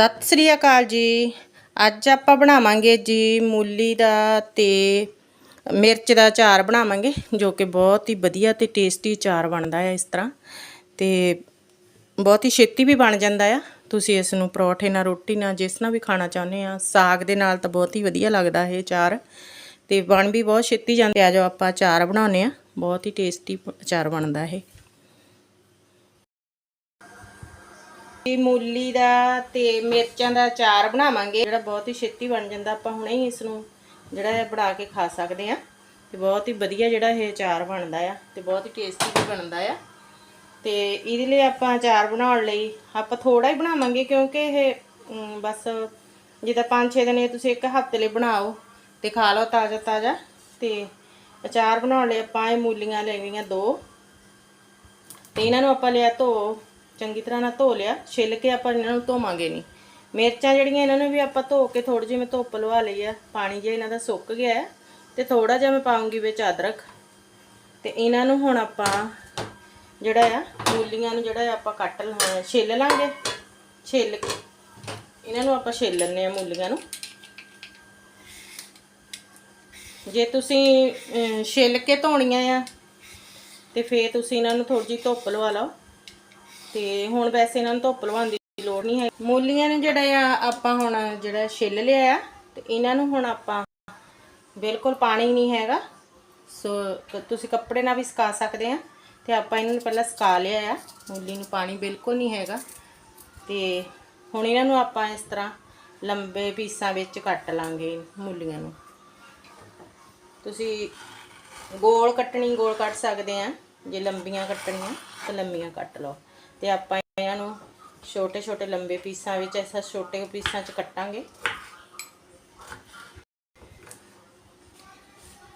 ਸਤਿ ਸ੍ਰੀ ਅਕਾਲ ਜੀ। ਅੱਜ ਆਪਾਂ ਬਣਾਵਾਂਗੇ ਜੀ ਮੂਲੀ ਦਾ ਤੇ ਮਿਰਚ ਦਾ ਅਚਾਰ ਬਣਾਵਾਂਗੇ, ਜੋ ਕਿ ਬਹੁਤ ਹੀ ਵਧੀਆ ਤੇ ਟੇਸਟੀ ਅਚਾਰ ਬਣਦਾ ਹੈ ਇਸ ਤਰ੍ਹਾਂ। ਤੇ ਬਹੁਤ ਹੀ ਛੇਤੀ ਵੀ ਬਣ ਜਾਂਦਾ ਆ। ਤੁਸੀਂ ਇਸ ਨੂੰ ਪਰੌਠੇ ਨਾਲ, ਰੋਟੀ ਨਾਲ, ਜਿਸ ਨਾਲ ਵੀ ਖਾਣਾ ਚਾਹੁੰਦੇ ਆ, ਸਾਗ ਦੇ ਨਾਲ ਤਾਂ ਬਹੁਤ ਹੀ ਵਧੀਆ ਲੱਗਦਾ ਇਹ ਅਚਾਰ। ਤੇ ਬਣ ਵੀ ਬਹੁਤ ਛੇਤੀ ਜਾਂਦੇ। ਆ ਜੋ ਆਪਾਂ ਅਚਾਰ ਬਣਾਉਨੇ ਆ। ਬਹੁਤ ਹੀ ਟੇਸਟੀ ਅਚਾਰ ਬਣਦਾ ਇਹ। ਇਹ ਮੂਲੀ ਦਾ ਤੇ ਮਿਰਚਾਂ ਦਾ ਅਚਾਰ ਬਣਾਵਾਂਗੇ। ਜਿਹੜਾ ਬਹੁਤ ਹੀ ਛੇਤੀ ਬਣ ਜਾਂਦਾ, ਆਪਾਂ ਹੁਣੇ ਹੀ ਇਸ ਨੂੰ ਜਿਹੜਾ ਹੈ ਬਣਾ ਕੇ ਖਾ ਸਕਦੇ ਆ ਤੇ ਬਹੁਤ ਹੀ ਵਧੀਆ ਜਿਹੜਾ ਇਹ ਅਚਾਰ ਬਣਦਾ ਆ ਤੇ ਬਹੁਤ ਹੀ ਟੇਸਟੀ ਵੀ ਬਣਦਾ ਆ। ਤੇ ਇਹਦੇ ਲਈ ਆਪਾਂ ਅਚਾਰ ਬਣਾਉਣ ਲਈ ਆਪਾਂ ਥੋੜਾ ਹੀ ਬਣਾਵਾਂਗੇ ਕਿਉਂਕਿ ਇਹ ਬਸ ਜਿੱਦਾਂ 5-6 ਦਿਨ ਇਹ ਤੁਸੀਂ ਇੱਕ ਹਫ਼ਤੇ ਲਈ ਬਣਾਓ ਤੇ ਖਾ ਲਓ ਤਾਜ਼ਾ ਤਾਜ਼ਾ। ਤੇ ਅਚਾਰ ਬਣਾਉਣ ਲਈ ਆਪਾਂ ਇਹ ਮੂਲੀਆਂ ਲੈ ਲੈਣੀਆਂ ਦੋ। ਤੇ ਇਹਨਾਂ ਨੂੰ ਆਪਾਂ ਲਿਆ ਧੋ ਚੰਗੀ ਤਰ੍ਹਾਂ ਨਾਲ ਧੋ ਲਿਆ, ਛਿੱਲ ਕੇ ਆਪਾਂ ਇਹਨਾਂ ਨੂੰ ਧੋਵਾਂਗੇ ਨਹੀਂ। ਮਿਰਚਾਂ ਜਿਹੜੀਆਂ ਇਹਨਾਂ ਨੂੰ ਵੀ ਆਪਾਂ ਧੋ ਕੇ ਥੋੜੀ ਜਿਹੀ ਮੈਂ ਧੁੱਪ ਲਵਾ ਲਈ ਆ, ਪਾਣੀ ਜੇ ਇਹਨਾਂ ਦਾ ਸੁੱਕ ਗਿਆ ਹੈ, ਤੇ ਥੋੜਾ ਜਿਹਾ ਮੈਂ ਪਾਉਂਗੀ ਵਿੱਚ ਅਦਰਕ। ਤੇ ਇਹਨਾਂ ਨੂੰ ਹੁਣ ਆਪਾਂ ਜਿਹੜਾ ਆ, ਮੂਲੀਆਂ ਨੂੰ ਜਿਹੜਾ ਆ ਆਪਾਂ ਕੱਟ ਲਵਾਂ ਛਿੱਲ ਲਾਂਗੇ। ਛਿੱਲ ਕੇ ਇਹਨਾਂ ਨੂੰ ਆਪਾਂ ਛਿੱਲ ਲੈਣੇ ਆ ਮੂਲੀਆਂ ਨੂੰ। ਜੇ ਤੁਸੀਂ ਛਿੱਲ ਕੇ ਧੋਣੀਆਂ ਆ, ਤੇ ਫੇਰ ਤੁਸੀਂ ਇਹਨਾਂ ਨੂੰ ਥੋੜੀ ਜਿਹੀ ਧੁੱਪ ਲਵਾ ਲਓ। ਤੇ ਹੁਣ ਵੈਸੇ ਇਹਨਾਂ ਨੂੰ ਧੁੱਪ ਲਵਾਉਣ ਦੀ ਲੋੜ ਨਹੀਂ ਹੈ ਮੂਲੀਆਂ ਨੂੰ ਜਿਹੜਾ ਆ, ਆਪਾਂ ਹੁਣ ਜਿਹੜਾ ਛਿੱਲ ਲਿਆ ਆ, ਤੇ ਇਹਨਾਂ ਨੂੰ ਹੁਣ ਆਪਾਂ ਬਿਲਕੁਲ ਪਾਣੀ ਨਹੀਂ ਹੈਗਾ। ਸੋ ਤੁਸੀਂ ਕੱਪੜੇ ਨਾਲ ਵੀ ਸੁਕਾ ਸਕਦੇ ਆ। ਤੇ ਆਪਾਂ ਇਹਨਾਂ ਨੂੰ ਪਹਿਲਾਂ ਸੁਕਾ ਲਿਆ ਆ। ਮੂਲੀ ਨੂੰ ਪਾਣੀ ਬਿਲਕੁਲ ਨਹੀਂ ਹੈਗਾ। ਤੇ ਹੁਣ ਇਹਨਾਂ ਨੂੰ ਆਪਾਂ ਇਸ ਤਰ੍ਹਾਂ ਲੰਬੇ ਪੀਸਾਂ ਵਿੱਚ ਕੱਟ ਲਾਂਗੇ ਮੂਲੀਆਂ ਨੂੰ। ਤੁਸੀਂ ਗੋਲ ਕੱਟਣੀ, ਗੋਲ ਕੱਟ ਸਕਦੇ ਆ। ਜੇ ਲੰਬੀਆਂ ਕੱਟਣੀਆਂ, ਤਾਂ ਲੰਬੀਆਂ ਕੱਟ ਲਓ। ਤੇ ਆਪਾਂ ਇਹਨਾਂ ਨੂੰ ਛੋਟੇ ਛੋਟੇ ਲੰਬੇ ਪੀਸਾਂ ਵਿੱਚ ਐਸਾ ਛੋਟੇ ਪੀਸਾਂ 'ਚ ਕੱਟਾਂਗੇ।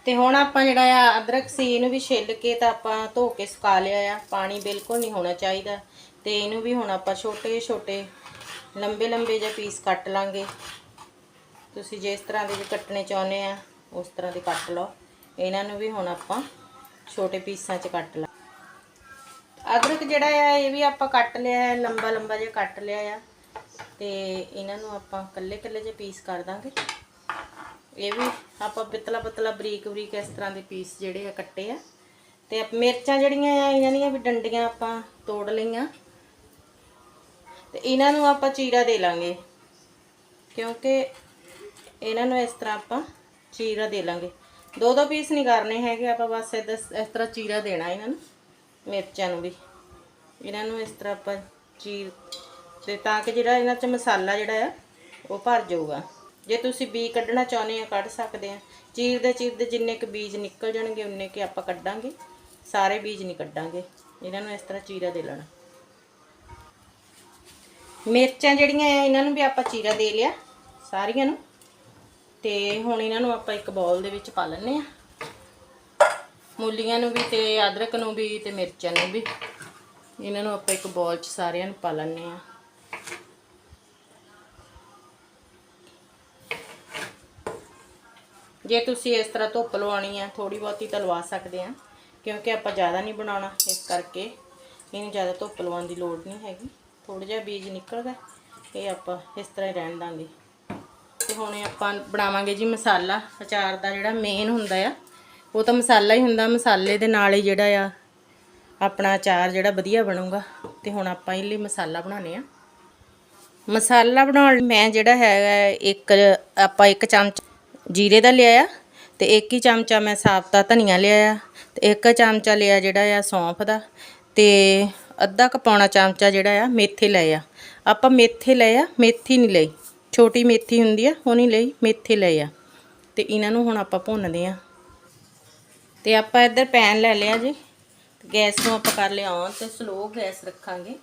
ਤੇ ਹੁਣ ਆਪਾਂ ਜਿਹੜਾ ਆ ਅਦਰਕ ਸੀ, ਇਹਨੂੰ ਵੀ ਛਿੱਲ ਕੇ ਤਾਂ ਆਪਾਂ ਧੋ ਕੇ ਸੁਕਾ ਲਿਆ ਆ। ਪਾਣੀ ਬਿਲਕੁਲ ਨਹੀਂ ਹੋਣਾ ਚਾਹੀਦਾ। ਤੇ ਇਹਨੂੰ ਵੀ ਹੁਣ ਆਪਾਂ ਛੋਟੇ ਛੋਟੇ ਲੰਬੇ ਲੰਬੇ ਜਿਹੇ ਪੀਸ ਕੱਟ ਲਾਂਗੇ। ਤੁਸੀਂ ਜਿਸ ਤਰ੍ਹਾਂ ਦੇ ਵੀ ਕੱਟਣੇ ਚਾਹੁੰਦੇ ਆ, ਉਸ ਤਰ੍ਹਾਂ ਦੇ ਕੱਟ ਲਓ। ਇਹਨਾਂ ਨੂੰ ਵੀ ਹੁਣ ਆਪਾਂ ਛੋਟੇ ਪੀਸਾਂ 'ਚ ਕੱਟ ਲਾ ਅਦਰਕ ਜਿਹੜਾ ਆ, ਇਹ ਵੀ ਆਪਾਂ ਕੱਟ ਲਿਆ ਹੈ, ਲੰਬਾ ਲੰਬਾ ਜਿਹਾ ਕੱਟ ਲਿਆ ਆ। ਤੇ ਇਹਨਾਂ ਨੂੰ ਆਪਾਂ ਕੱਲੇ ਕੱਲੇ ਜਿਹੇ ਪੀਸ ਕਰ ਦਾਂਗੇ। ਇਹ ਵੀ ਆਪਾਂ ਪਤਲਾ ਪਤਲਾ ਬਰੀਕ ਬਰੀਕ ਇਸ ਤਰ੍ਹਾਂ ਦੇ ਪੀਸ ਜਿਹੜੇ ਆ ਕੱਟੇ ਆ। ਤੇ ਮਿਰਚਾਂ ਜਿਹੜੀਆਂ ਆ, ਇਹਨਾਂ ਦੀਆਂ ਵੀ ਡੰਡੀਆਂ ਆਪਾਂ ਤੋੜ ਲਈਆਂ। ਤੇ ਇਹਨਾਂ ਨੂੰ ਆਪਾਂ ਚੀਰਾ ਦੇ ਲਾਂਗੇ। ਕਿਉਂਕਿ ਇਹਨਾਂ ਨੂੰ ਇਸ ਤਰ੍ਹਾਂ ਆਪਾਂ ਚੀਰਾ ਦੇ ਲਾਂਗੇ। ਦੋ ਦੋ ਪੀਸ ਨਹੀਂ ਕਰਨੇ ਹੈਗੇ, ਆਪਾਂ ਬਸ ਏਦਾਂ ਇਸ ਤਰ੍ਹਾਂ ਚੀਰਾ ਦੇਣਾ ਇਹਨਾਂ ਨੂੰ, ਮਿਰਚਾਂ ਨੂੰ ਵੀ। ਇਹਨਾਂ ਨੂੰ ਇਸ ਤਰ੍ਹਾਂ ਆਪਾਂ ਚੀਰ ਤੇ ਤਾਂ ਕਿ ਜਿਹੜਾ ਇਹਨਾਂ 'ਚ ਮਸਾਲਾ ਜਿਹੜਾ ਆ, ਉਹ ਭਰ ਜਾਊਗਾ। ਜੇ ਤੁਸੀਂ ਬੀ ਕੱਢਣਾ ਚਾਹੁੰਦੇ ਆ, ਕੱਢ ਸਕਦੇ ਆ। ਚੀਰਦੇ ਚੀਰਦੇ ਜਿੰਨੇ ਕੁ ਬੀਜ ਨਿਕਲ ਜਾਣਗੇ, ਉਨੇ ਕੁ ਆਪਾਂ ਕੱਢਾਂਗੇ। ਸਾਰੇ ਬੀਜ ਨਹੀਂ ਕੱਢਾਂਗੇ। ਇਹਨਾਂ ਨੂੰ ਇਸ ਤਰ੍ਹਾਂ ਚੀਰਾ ਦੇ ਲੈਣਾ। ਮਿਰਚਾਂ ਜਿਹੜੀਆਂ ਆ, ਇਹਨਾਂ ਨੂੰ ਵੀ ਆਪਾਂ ਚੀਰਾ ਦੇ ਲਿਆ, ਸਾਰੀਆਂ ਨੂੰ। ਤੇ ਹੁਣ ਇਹਨਾਂ ਨੂੰ ਆਪਾਂ ਇੱਕ ਬਾਉਲ ਦੇ ਵਿੱਚ ਪਾ ਲੈਣੇ ਆ। ਮੂਲੀਆਂ ਨੂੰ ਵੀ ਤੇ ਅਦਰਕ ਨੂੰ ਵੀ ਤੇ ਮਿਰਚਾਂ ਨੂੰ ਵੀ। ਇਹਨਾਂ ਨੂੰ ਆਪਾਂ ਇੱਕ ਬੋਲ 'ਚ ਸਾਰਿਆਂ ਨੂੰ ਪਾ ਲੈਣੇ ਆ ਜੇ ਤੁਸੀਂ ਇਸ ਤਰ੍ਹਾਂ ਧੁੱਪ ਲਵਾਉਣੀ ਆ ਥੋੜੀ ਬਹੁਤੀ ਤਾਂ ਲਵਾ ਸਕਦੇ ਆ ਕਿਉਂਕਿ ਆਪਾਂ ਜ਼ਿਆਦਾ ਨਹੀਂ ਬਣਾਉਣਾ ਇਸ ਕਰਕੇ। ਇਹਨੂੰ ਜ਼ਿਆਦਾ ਧੁੱਪ ਲਵਾਉਣ ਦੀ ਲੋੜ ਨਹੀਂ ਹੈਗੀ। ਥੋੜਾ ਜਿਹਾ ਬੀਜ ਨਿਕਲਦਾ ਇਹ ਆਪਾਂ ਇਸ ਤਰ੍ਹਾਂ ਹੀ ਰਹਿਣ ਦਾਂਗੇ। ਤੇ ਹੁਣ ਆਪਾਂ ਬਣਾਵਾਂਗੇ ਜੀ ਮਸਾਲਾ। ਅਚਾਰ ਦਾ ਜਿਹੜਾ ਮੇਨ ਹੁੰਦਾ ਆ, ਉਹ ਤਾਂ ਮਸਾਲਾ ਹੀ ਹੁੰਦਾ, ਮਸਾਲੇ ਦੇ ਨਾਲ ਹੀ ਜਿਹੜਾ ਆ ਆਪਣਾ ਅਚਾਰ ਜਿਹੜਾ ਵਧੀਆ ਬਣੂਗਾ ਤੇ ਹੁਣ ਆਪਾਂ ਇਹ ਲਈ ਮਸਾਲਾ ਬਣਾਉਣੇ ਆ ਮਸਾਲਾ ਬਣਾਉਣ ਲਈ ਮੈਂ ਜਿਹੜਾ ਹੈਗਾ ਇੱਕ ਆਪਾਂ ਇੱਕ ਚਮਚ ਜੀਰੇ ਦਾ ਲਿਆ ਆ ਤੇ ਇੱਕ ਹੀ ਚਮਚਾ ਮੈਂ ਸਾਬਤਾ ਧਨੀਆ ਲਿਆ ਆ ਤੇ ਇੱਕ ਚਮਚਾ ਲਿਆ ਜਿਹੜਾ ਆ ਸੌਂਫ ਦਾ ਤੇ ਅੱਧਾ ਕ ਪੌਣਾ ਚਮਚਾ ਜਿਹੜਾ ਆ ਮੇਥੇ ਲਏ ਆ। ਆਪਾਂ ਮੇਥੇ ਲਏ ਆ, ਮੇਥੀ ਨਹੀਂ ਲਈ। ਛੋਟੀ ਮੇਥੀ ਹੁੰਦੀ ਆ, ਉਹ ਨਹੀਂ ਲਈ, ਮੇਥੇ ਲਏ ਆ। ਤੇ ਇਹਨਾਂ ਨੂੰ ਹੁਣ ਆਪਾਂ ਭੁੰਨਦੇ ਆ ਤੇ ਆਪਾਂ ਇੱਧਰ ਪੈਨ ਲੈ ਲਿਆ ਜੀ। ਗੈਸ ਨੂੰ ਆਪਾਂ ਕਰ ਲਿਆ ਔਨ ਤੇ ਸਲੋ ਗੈਸ ਰੱਖਾਂਗੇ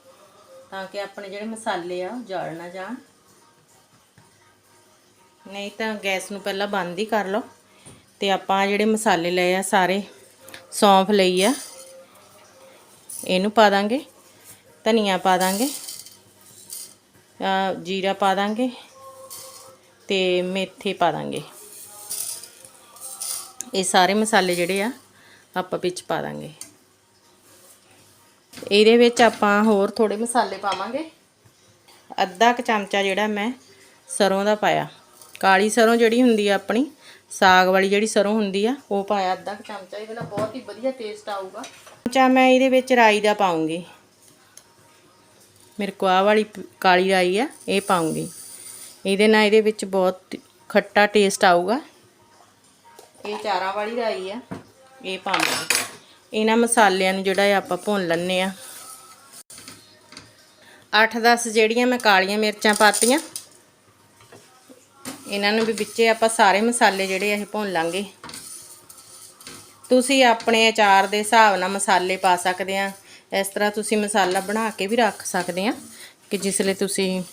ਤਾਂ ਕਿ ਆਪਣੇ ਜਿਹੜੇ ਮਸਾਲੇ ਆ ਉਹ ਜਲ ਨਾ ਜਾਣ। ਨਹੀਂ ਤਾਂ ਗੈਸ ਨੂੰ ਪਹਿਲਾਂ ਬੰਦ ਹੀ ਕਰ ਲਓ ਤੇ ਆਪਾਂ ਜਿਹੜੇ ਮਸਾਲੇ ਲਏ ਆ, ਸਾਰੇ ਸੌਂਫ ਲਈ ਆ, ਇਹਨੂੰ ਪਾ ਦਾਂਗੇ, ਧਨੀਆ ਪਾ ਦਾਂਗੇ ਜੀਰਾ ਪਾ ਦਾਂਗੇ ਤੇ ਮੇਥੇ ਪਾ ਦਾਂਗੇ। ਇਹ ਸਾਰੇ ਮਸਾਲੇ ਜਿਹੜੇ ਆ ਆਪਾਂ ਵਿੱਚ ਪਾ ਦਾਂਗੇ। ਇਹਦੇ ਵਿੱਚ ਆਪਾਂ ਹੋਰ ਥੋੜੇ ਮਸਾਲੇ ਪਾਵਾਂਗੇ। ਅੱਧਾ ਕੁ ਚਮਚਾ ਜਿਹੜਾ ਮੈਂ ਸਰੋਂ ਦਾ ਪਾਇਆ। ਕਾਲੀ ਸਰੋਂ ਜਿਹੜੀ ਹੁੰਦੀ ਆ ਆਪਣੀ, ਸਾਗ ਵਾਲੀ ਜਿਹੜੀ ਸਰੋਂ ਹੁੰਦੀ ਆ, ਉਹ ਪਾਇਆ ਅੱਧਾ ਕੁ ਚਮਚਾ। ਇਹਦੇ ਨਾਲ ਬਹੁਤ ਹੀ ਵਧੀਆ ਟੇਸਟ ਆਊਗਾ। ਚਮਚਾ ਮੈਂ ਇਹਦੇ ਵਿੱਚ ਰਾਈ ਦਾ ਪਾਉਂਗੀ। ਮੇਰੇ ਕੋਲ ਆਹ ਵਾਲੀ ਕਾਲੀ ਰਾਈ ਆ, ਇਹ ਪਾਉਂਗੀ। ਇਹਦੇ ਨਾਲ ਇਹਦੇ ਵਿੱਚ ਬਹੁਤ ਖੱਟਾ ਟੇਸਟ ਆਊਗਾ। ਇਹ ਚਾਰਾਂ ਵਾਲੀ ਰਾਈ ਆ, ਇਹ ਪਾਵਾਂਗੇ। ਇਹਨਾਂ ਮਸਾਲਿਆਂ ਨੂੰ ਜਿਹੜਾ ਆ ਆਪਾਂ ਭੁੰਨ ਲੈਣੇ ਆ 8-10 ਜਿਹੜੀਆਂ ਮੈਂ ਕਾਲੀਆਂ ਮਿਰਚਾਂ ਪਾਤੀਆਂ, ਇਹਨਾਂ ਨੂੰ ਵੀ ਵਿੱਚੇ ਆਪਾਂ ਸਾਰੇ ਮਸਾਲੇ ਜਿਹੜੇ ਇਹ ਭੁੰਨ ਲਾਂਗੇ। ਤੁਸੀਂ ਆਪਣੇ ਅਚਾਰ ਦੇ ਹਿਸਾਬ ਨਾਲ ਮਸਾਲੇ ਪਾ ਸਕਦੇ ਆ ਇਸ ਤਰ੍ਹਾਂ ਤੁਸੀਂ ਮਸਾਲਾ ਬਣਾ ਕੇ ਵੀ ਰੱਖ ਸਕਦੇ ਆ ਕਿ ਜਿਸ ਲਈ ਤੁਸੀਂ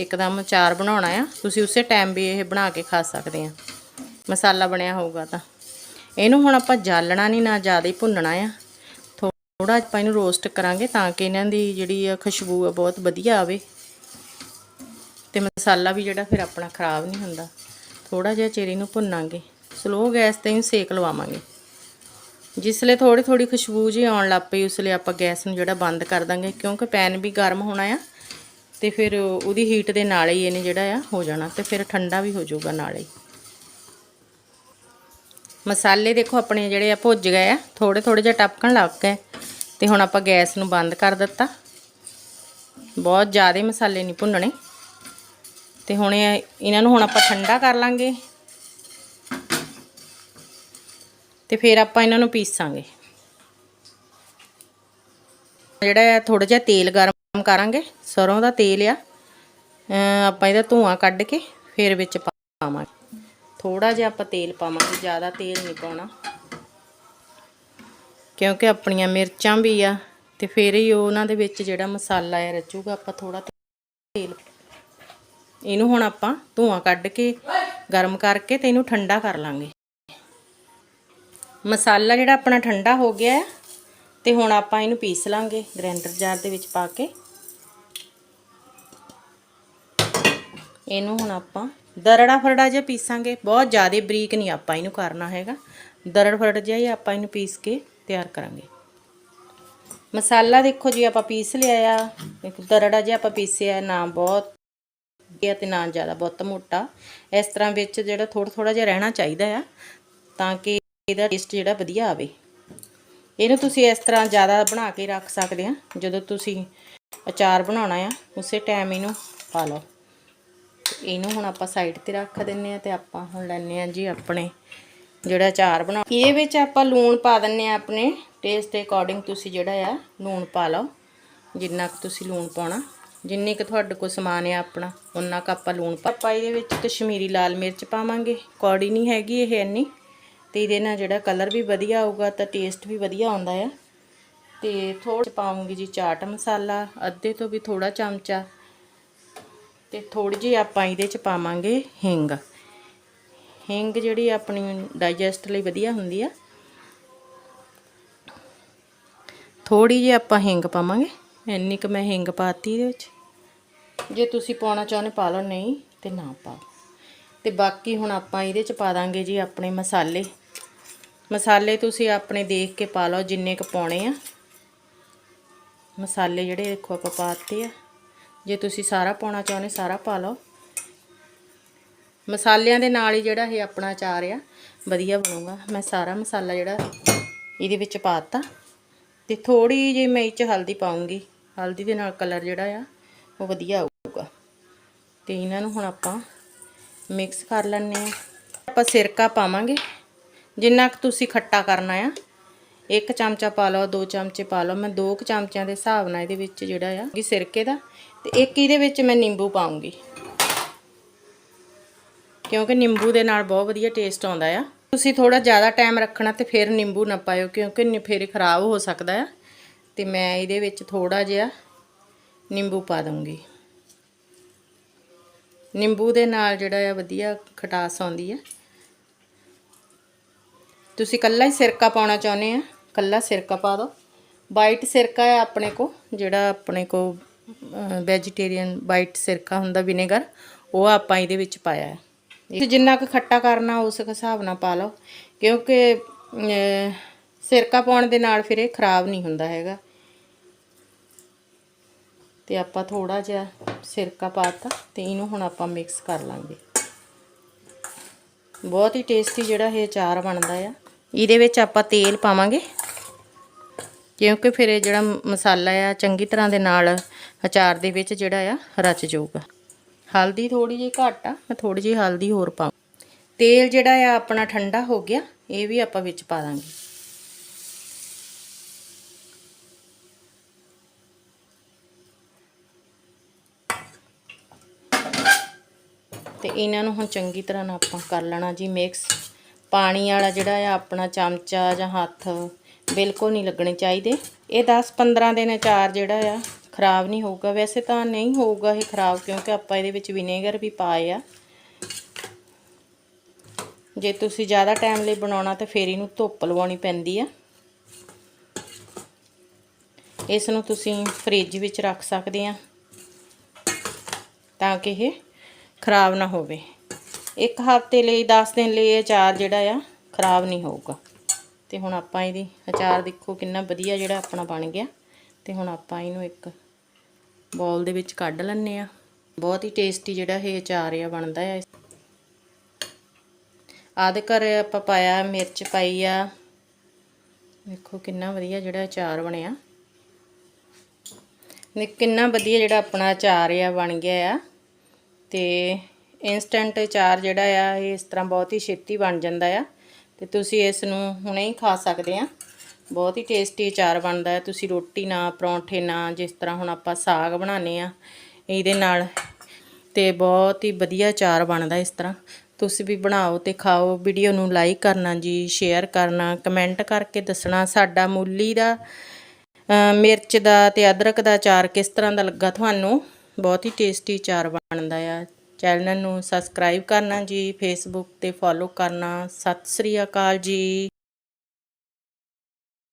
ਇੱਕਦਮ ਅਚਾਰ ਬਣਾਉਣਾ ਆ। ਤੁਸੀਂ ਉਸੇ ਟਾਈਮ ਵੀ ਇਹ ਬਣਾ ਕੇ ਖਾ ਸਕਦੇ ਆ ਮਸਾਲਾ ਬਣਿਆ ਹੋਊਗਾ ਤਾਂ। ਇਹਨੂੰ ਹੁਣ ਆਪਾਂ ਜਾਲਣਾ ਨਹੀਂ ਨਾ ਜ਼ਿਆਦਾ ਹੀ ਭੁੰਨਣਾ ਆ। ਥੋੜਾ ਆਪਾਂ ਇਹਨੂੰ ਰੋਸਟ ਕਰਾਂਗੇ ਤਾਂ ਕਿ ਇਹਨਾਂ ਦੀ ਜਿਹੜੀ ਆ ਖੁਸ਼ਬੂ ਆ ਬਹੁਤ ਵਧੀਆ ਆਵੇ। ਤੇ ਮਸਾਲਾ ਵੀ ਜਿਹੜਾ ਫਿਰ ਆਪਣਾ ਖਰਾਬ ਨਹੀਂ ਹੁੰਦਾ। ਥੋੜਾ ਜਿਹਾ ਚਿਰ ਇਹਨੂੰ ਭੁੰਨਾਂਗੇ। ਸਲੋ ਗੈਸ ਤੇ ਇਹਨੂੰ ਸੇਕ ਲਵਾਵਾਂਗੇ। ਜਿਸ ਲਈ ਥੋੜੀ ਥੋੜੀ ਖੁਸ਼ਬੂ ਜੀ ਆਉਣ ਲੱਗ ਪਈ, ਉਸ ਆਪਾਂ ਗੈਸ ਨੂੰ ਜਿਹੜਾ ਬੰਦ ਕਰ ਦਾਂਗੇ, ਕਿਉਂਕਿ ਪੈਨ ਵੀ ਗਰਮ ਹੋਣਾ ਆ। ਤੇ ਫਿਰ ਉਹਦੀ ਹੀਟ ਦੇ ਨਾਲ ਹੀ ਇਹਨੇ ਜਿਹੜਾ ਆ ਹੋ ਜਾਣਾ ਤੇ ਫਿਰ ਠੰਡਾ ਵੀ ਹੋ ਜਾਊਗਾ ਨਾਲੇ ਹੀ। ਮਸਾਲੇ ਦੇਖੋ ਆਪਣੇ ਜਿਹੜੇ ਆ ਭੁੱਜ ਗਏ ਆ ਥੋੜੇ ਥੋੜੇ ਜਿਹਾ ਟਪਕਣ ਲੱਗ ਗਏ। ਤੇ ਹੁਣ ਆਪਾਂ ਗੈਸ ਨੂੰ ਬੰਦ ਕਰ ਦਿੱਤਾ। ਬਹੁਤ ਜ਼ਿਆਦਾ ਮਸਾਲੇ ਨਹੀਂ ਭੁੰਨਣੇ। ਤੇ ਹੁਣ ਇਹਨਾਂ ਨੂੰ ਹੁਣ ਆਪਾਂ ਠੰਡਾ ਕਰ ਲਾਂਗੇ। ਤੇ ਫਿਰ ਆਪਾਂ ਇਹਨਾਂ ਨੂੰ ਪੀਸਾਂਗੇ। ਜਿਹੜਾ ਆ ਥੋੜਾ ਜਿਹਾ ਤੇਲ ਗਰਮ ਕਰਾਂਗੇ, ਸਰੋਂ ਦਾ ਤੇਲ ਆ। ਆਪਾਂ ਇਹਦਾ ਧੂਆਂ ਕੱਢ ਕੇ ਫਿਰ ਵਿੱਚ ਪਾਵਾਂਗੇ। ਥੋੜਾ ਜਿਹਾ ਆਪਾਂ ਤੇਲ ਪਾਵਾਂਗੇ, ਜ਼ਿਆਦਾ ਤੇਲ ਨਹੀਂ ਪਾਉਣਾ। ਕਿਉਂਕਿ ਆਪਣੀਆਂ ਮਿਰਚਾਂ ਵੀ ਆ ਤੇ ਫਿਰ ਹੀ ਉਹਨਾਂ ਦੇ ਵਿੱਚ ਜਿਹੜਾ ਮਸਾਲਾ ਆ ਰਚੂਗਾ, ਆਪਾਂ ਥੋੜਾ ਤੇਲ ਇਹਨੂੰ ਹੁਣ ਆਪਾਂ ਧੂਆਂ ਕੱਢ ਕੇ, ਗਰਮ ਕਰਕੇ ਤੇ ਇਹਨੂੰ ਠੰਡਾ ਕਰ ਲਾਂਗੇ। ਮਸਾਲਾ ਜਿਹੜਾ ਆਪਣਾ ਠੰਡਾ ਹੋ ਗਿਆ ਹੈ ਤੇ ਹੁਣ ਆਪਾਂ ਇਹਨੂੰ ਪੀਸ ਲਾਂਗੇ ਗ੍ਰਾਈਂਡਰ ਜਾਰ ਦੇ ਵਿੱਚ ਪਾ ਕੇ। ਇਹਨੂੰ ਹੁਣ ਆਪਾਂ ਦਰੜਾ ਫਰੜਾ ਜਿਹਾ ਪੀਸਾਂਗੇ, ਬਹੁਤ ਜ਼ਿਆਦਾ ਬਰੀਕ ਨਹੀਂ ਆਪਾਂ ਇਹਨੂੰ ਕਰਨਾ ਹੈਗਾ। ਦਰੜ ਫਰੜ ਜਿਹਾ ਹੀ ਆਪਾਂ ਇਹਨੂੰ ਪੀਸ ਕੇ ਤਿਆਰ ਕਰਾਂਗੇ। ਮਸਾਲਾ ਦੇਖੋ ਜੀ, ਆਪਾਂ ਪੀਸ ਲਿਆ ਆ ਇੱਕ ਦਰੜਾ ਜਿਹਾ ਆਪਾਂ ਪੀਸਿਆ, ਨਾ ਬਹੁਤ ਇਹ ਤੇ ਨਾ ਜ਼ਿਆਦਾ ਬਹੁਤ ਮੋਟਾ। ਇਸ ਤਰ੍ਹਾਂ ਵਿੱਚ ਜਿਹੜਾ ਥੋੜਾ ਥੋੜਾ ਜਿਹਾ ਰਹਿਣਾ ਚਾਹੀਦਾ ਆ, ਤਾਂ ਕਿ ਇਹਦਾ ਟੇਸਟ ਜਿਹੜਾ ਵਧੀਆ ਆਵੇ। ਇਹਨੂੰ ਤੁਸੀਂ ਇਸ ਤਰ੍ਹਾਂ ਜ਼ਿਆਦਾ ਬਣਾ ਕੇ ਰੱਖ ਸਕਦੇ ਆ। ਜਦੋਂ ਤੁਸੀਂ ਅਚਾਰ ਬਣਾਉਣਾ ਆ, ਉਸੇ ਟਾਈਮ ਇਹਨੂੰ ਪਾ ਲਓ। ਇਹਨੂੰ ਹੁਣ ਆਪਾਂ ਸਾਈਡ ਤੇ ਰੱਖ ਦਿੰਨੇ ਆ ਤੇ ਆਪਾਂ ਹੁਣ ਲੈਣੇ ਆ ਜੀ ਆਪਣੇ ਜਿਹੜਾ ਅਚਾਰ ਬਣਾ ਇਹ ਵਿੱਚ ਆਪਾਂ ਲੂਣ ਪਾ ਦਿੰਨੇ ਆ ਆਪਣੇ ਟੇਸਟ ਦੇ ਅਕੋਰਡਿੰਗ ਤੁਸੀਂ ਜਿਹੜਾ ਆ ਲੂਣ ਪਾ ਲਓ, ਜਿੰਨਾ ਕੁ ਤੁਸੀਂ ਲੂਣ ਪਾਉਣਾ, ਜਿੰਨੀ ਕੁ ਤੁਹਾਡੇ ਕੋਲ ਸਮਾਨ ਆ ਆਪਣਾ ਉਨਾ ਕੁ ਆਪਾਂ ਲੂਣ ਪਾ ਆਪਾਂ ਇਹਦੇ ਵਿੱਚ ਕਸ਼ਮੀਰੀ ਲਾਲ ਮਿਰਚ ਪਾਵਾਂਗੇ, ਕੌੜੀ ਨਹੀਂ ਹੈਗੀ ਇਹ ਇੰਨੀ, ਤੇ ਇਹਦੇ ਨਾਲ ਜਿਹੜਾ ਕਲਰ ਵੀ ਵਧੀਆ ਆਊਗਾ ਤਾਂ ਟੇਸਟ ਵੀ ਵਧੀਆ ਆਉਂਦਾ ਆ। ਤੇ ਥੋੜਾ ਪਾਉਂਗੀ ਜੀ ਚਾਟ ਮਸਾਲਾ, ਅੱਧੇ ਤੋਂ ਵੀ ਥੋੜਾ ਚਮਚਾ ਤੇ ਥੋੜੀ ਜਿਹੀ ਆਪਾਂ ਇਹਦੇ ਚ ਪਾਵਾਂਗੇ ਹਿੰਗ। ਹਿੰਗ ਜਿਹੜੀ ਆਪਣੀ ਡਾਈਜੈਸਟ ਲਈ ਵਧੀਆ ਹੁੰਦੀ ਆ। ਥੋੜੀ ਜਿਹੀ ਆਪਾਂ ਹਿੰਗ ਪਾਵਾਂਗੇ। ਇੰਨੀ ਕੁ ਮੈਂ ਹਿੰਗ ਪਾਤੀ ਇਹਦੇ ਵਿੱਚ। ਜੇ ਤੁਸੀਂ ਪਾਉਣਾ ਚਾਹੁੰਦੇ ਪਾ ਲਓ, ਨਹੀਂ ਤੇ ਨਾ ਪਾਓ। ਤੇ ਬਾਕੀ ਹੁਣ ਆਪਾਂ ਇਹਦੇ ਚ ਪਾ ਦਾਂਗੇ ਜੀ ਆਪਣੇ ਮਸਾਲੇ। ਮਸਾਲੇ ਤੁਸੀਂ ਆਪਣੇ ਦੇਖ ਕੇ ਪਾ ਲਓ ਜਿੰਨੇ ਕੁ ਪਾਉਣੇ ਆ। ਮਸਾਲੇ ਜਿਹੜੇ ਦੇਖੋ ਆਪਾਂ ਪਾਤੇ ਆ। ਜੇ ਤੁਸੀਂ ਸਾਰਾ ਪਾਉਣਾ ਚਾਹੁੰਦੇ, ਸਾਰਾ ਪਾ ਲਓ। ਮਸਾਲਿਆਂ ਦੇ ਨਾਲ ਹੀ ਜਿਹੜਾ ਇਹ ਆਪਣਾ ਅਚਾਰ ਆ, ਵਧੀਆ ਬਣੂਗਾ। ਮੈਂ ਸਾਰਾ ਮਸਾਲਾ ਜਿਹੜਾ ਇਹਦੇ ਵਿੱਚ ਪਾਤਾ। ਤੇ ਥੋੜੀ ਜਿਹੀ ਮੈਂ ਇਹ 'ਚ ਹਲਦੀ ਪਾਉਂਗੀ। ਹਲਦੀ ਦੇ ਨਾਲ ਕਲਰ ਜਿਹੜਾ ਆ, ਉਹ ਵਧੀਆ ਆਊਗਾ। ਤੇ ਇਹਨਾਂ ਨੂੰ ਹੁਣ ਆਪਾਂ ਮਿਕਸ ਕਰ ਲੈਣੇ ਆ ਆਪਾਂ ਸਿਰਕਾ ਪਾਵਾਂਗੇ। ਜਿੰਨਾ ਕੁ ਤੁਸੀਂ ਖੱਟਾ ਕਰਨਾ ਆ, ਇੱਕ ਚਮਚਾ ਪਾ ਲਓ, ਦੋ ਚਮਚੇ ਪਾ ਲਓ। ਮੈਂ ਦੋ ਕੁ ਚਮਚਿਆਂ ਦੇ ਹਿਸਾਬ ਨਾਲ ਇਹਦੇ ਵਿੱਚ ਜਿਹੜਾ ਆ ਕਿ ਸਿਰਕੇ ਦਾ ਤੇ ਇੱਕ ਇਹਦੇ ਵਿੱਚ ਮੈਂ ਨਿੰਬੂ ਪਾਉਂਗੀ। ਕਿਉਂਕਿ ਨਿੰਬੂ ਦੇ ਨਾਲ ਬਹੁਤ ਵਧੀਆ ਟੇਸਟ ਆਉਂਦਾ ਆ। ਤੁਸੀਂ ਥੋੜਾ ਜ਼ਿਆਦਾ ਟਾਈਮ ਰੱਖਣਾ ਤੇ ਫਿਰ ਨਿੰਬੂ ਨਾ ਪਾਇਓ, ਕਿਉਂਕਿ ਫਿਰ ਖਰਾਬ ਹੋ ਸਕਦਾ ਆ। ਤੇ ਮੈਂ ਇਹਦੇ ਵਿੱਚ ਥੋੜਾ ਜਿਹਾ ਨਿੰਬੂ ਪਾ ਦੂੰਗੀ ਨਿੰਬੂ ਦੇ ਨਾਲ ਜਿਹੜਾ ਆ ਵਧੀਆ ਖਟਾਸ ਆਉਂਦੀ ਆ। ਤੁਸੀਂ ਕੱਲਾ ਹੀ ਸਿਰਕਾ ਪਾਉਣਾ ਚਾਹੁੰਦੇ ਆ? ਕੱਲਾ ਸਿਰਕਾ ਪਾ ਦਿਓ ਵਾਈਟ ਸਿਰਕਾ ਆ ਆਪਣੇ ਕੋ ਜਿਹੜਾ ਆਪਣੇ ਕੋ ਵੈਜੀਟੇਰੀਅਨ ਵਾਈਟ ਸਿਰਕਾ ਹੁੰਦਾ ਵਿਨੇਗਰ, ਉਹ ਆਪਾਂ ਇਹਦੇ ਵਿੱਚ ਪਾਇਆ ਹੈ। ਇਹ ਜਿੰਨਾ ਕੁ ਖੱਟਾ ਕਰਨਾ, ਉਸ ਹਿਸਾਬ ਨਾਲ ਪਾ ਲਓ, ਕਿਉਂਕਿ ਸਿਰਕਾ ਪਾਉਣ ਦੇ ਨਾਲ ਫਿਰ ਇਹ ਖਰਾਬ ਨਹੀਂ ਹੁੰਦਾ ਹੈਗਾ। ਤੇ ਆਪਾਂ ਥੋੜਾ ਜਿਹਾ ਸਿਰਕਾ ਪਾਤਾ ਤੇ ਇਹਨੂੰ ਹੁਣ ਆਪਾਂ ਮਿਕਸ ਕਰ ਲਾਂਗੇ। ਬਹੁਤ ਹੀ ਟੇਸਟੀ ਜਿਹੜਾ ਇਹ ਅਚਾਰ ਬਣਦਾ ਆ। ਇਹਦੇ ਵਿੱਚ ਆਪਾਂ ਤੇਲ ਪਾਵਾਂਗੇ, ਕਿਉਂਕਿ ਫਿਰ ਇਹ ਜਿਹੜਾ ਮਸਾਲਾ ਆ, ਚੰਗੀ ਤਰ੍ਹਾਂ ਦੇ ਨਾਲ ਅਚਾਰ ਦੇ ਵਿੱਚ ਜਿਹੜਾ ਆ, ਰਚ ਜਾਊਗਾ। ਹਲਦੀ ਥੋੜੀ ਜਿਹੀ ਘੱਟ ਆ, ਮੈਂ ਥੋੜੀ ਜਿਹੀ ਹਲਦੀ ਹੋਰ ਪਾ ਤੇਲ ਜਿਹੜਾ ਆ, ਆਪਣਾ ਠੰਡਾ ਹੋ ਗਿਆ, ਇਹ ਵੀ ਆਪਾਂ ਵਿੱਚ ਪਾ ਦਾਂਗੇ। ਤੇ ਇਹਨਾਂ ਨੂੰ ਹੁਣ ਚੰਗੀ ਤਰ੍ਹਾਂ ਨਾਲ ਆਪਾਂ ਕਰ ਲੈਣਾ ਜੀ ਮਿਕਸ। ਪਾਣੀ ਵਾਲਾ ਜਿਹੜਾ ਆ, ਆਪਣਾ ਚਮਚਾ ਜਾਂ ਹੱਥ ਬਿਲਕੁਲ ਨਹੀਂ ਲੱਗਣੇ ਚਾਹੀਦੇ। ਇਹ 10-15 ਦਿਨ ਅਚਾਰ ਜਿਹੜਾ ਆ ਖਰਾਬ ਨਹੀਂ ਹੋਊਗਾ। ਵੈਸੇ ਤਾਂ ਨਹੀਂ ਹੋਊਗਾ ਇਹ ਖਰਾਬ, ਕਿਉਂਕਿ ਆਪਾਂ ਇਹਦੇ ਵਿੱਚ ਵਿਨੇਗਰ ਵੀ ਪਾਏ ਆ। ਜੇ ਤੁਸੀਂ ਜ਼ਿਆਦਾ ਟਾਈਮ ਲਈ ਬਣਾਉਣਾ ਤਾਂ ਫੇਰ ਇਹਨੂੰ ਧੁੱਪ ਲਵਾਉਣੀ ਪੈਂਦੀ ਆ। ਇਸ ਨੂੰ ਤੁਸੀਂ ਫ੍ਰਿਜ ਵਿੱਚ ਰੱਖ ਸਕਦੇ ਆ, ਤਾਂ ਕਿ ਇਹ ਖਰਾਬ ਨਾ ਹੋਵੇ। ਇੱਕ ਹਫ਼ਤੇ ਲਈ 10 ਦਿਨ ਲਈ ਇਹ ਅਚਾਰ ਜਿਹੜਾ ਆ, ਖਰਾਬ ਨਹੀਂ ਹੋਊਗਾ। ਤੇ ਹੁਣ ਆਪਾਂ ਇਹਦੀ, ਅਚਾਰ ਦੇਖੋ ਕਿੰਨਾ ਵਧੀਆ ਜਿਹੜਾ ਆਪਣਾ ਬਣ ਗਿਆ। ਤੇ ਹੁਣ ਆਪਾਂ ਇਹਨੂੰ ਇੱਕ ਬੋਲ ਦੇ ਵਿੱਚ ਕੱਢ ਲੈਣੇ ਆ। ਬਹੁਤ ਹੀ ਟੇਸਟੀ ਜਿਹੜਾ ਇਹ ਅਚਾਰ ਆ, ਬਣਦਾ ਆ। ਆਦੇ ਘਰ ਆਪਾਂ ਪਾਇਆ, ਮਿਰਚ ਪਾਈ ਆ। ਦੇਖੋ ਕਿੰਨਾ ਵਧੀਆ ਜਿਹੜਾ ਅਚਾਰ ਬਣਿਆ। ਨੇ, ਕਿੰਨਾ ਵਧੀਆ ਜਿਹੜਾ ਆਪਣਾ ਅਚਾਰ ਆ, ਬਣ ਗਿਆ ਆ। ਤੇ ਇਨਸਟੈਂਟ ਅਚਾਰ ਜਿਹੜਾ ਆ, ਇਹ ਇਸ ਤਰ੍ਹਾਂ ਬਹੁਤ ਹੀ ਛੇਤੀ ਬਣ ਜਾਂਦਾ ਆ। ਤੇ ਤੁਸੀਂ ਇਸ ਨੂੰ ਹੁਣੇ ਹੀ ਖਾ ਸਕਦੇ ਆ। ਬਹੁਤ ਹੀ ਟੇਸਟੀ ਅਚਾਰ ਬਣਦਾ ਹੈ। ਤੁਸੀਂ ਰੋਟੀ ਨਾਲ ਪਰੌਂਠੇ ਨਾਲ ਜਿਸ ਤਰ੍ਹਾਂ ਹੁਣ ਆਪਾਂ ਸਾਗ ਬਣਾਉਂਦੇ ਆ ਇਹਦੇ ਨਾਲ ਤੇ ਬਹੁਤ ਹੀ ਵਧੀਆ ਅਚਾਰ ਬਣਦਾ ਇਸ ਤਰ੍ਹਾਂ। ਤੁਸੀਂ ਵੀ ਬਣਾਓ ਤੇ ਖਾਓ, ਵੀਡੀਓ ਨੂੰ ਲਾਈਕ ਕਰਨਾ ਜੀ ਸ਼ੇਅਰ ਕਰਨਾ ਕਮੈਂਟ ਕਰਕੇ ਦੱਸਣਾ ਸਾਡਾ ਮੂਲੀ ਦਾ ਮਿਰਚ ਦਾ ਤੇ ਅਦਰਕ ਦਾ ਅਚਾਰ ਕਿਸ ਤਰ੍ਹਾਂ ਦਾ ਲੱਗਾ ਤੁਹਾਨੂੰ। ਬਹੁਤ ਹੀ ਟੇਸਟੀ ਅਚਾਰ ਬਣਦਾ ਆ। ਚੈਨਲ ਨੂੰ ਸਬਸਕ੍ਰਾਈਬ ਕਰਨਾ ਜੀ ਫੇਸਬੁੱਕ ਤੇ ਫੋਲੋ ਕਰਨਾ। ਸਤਿ ਸ੍ਰੀ ਅਕਾਲ ਜੀ।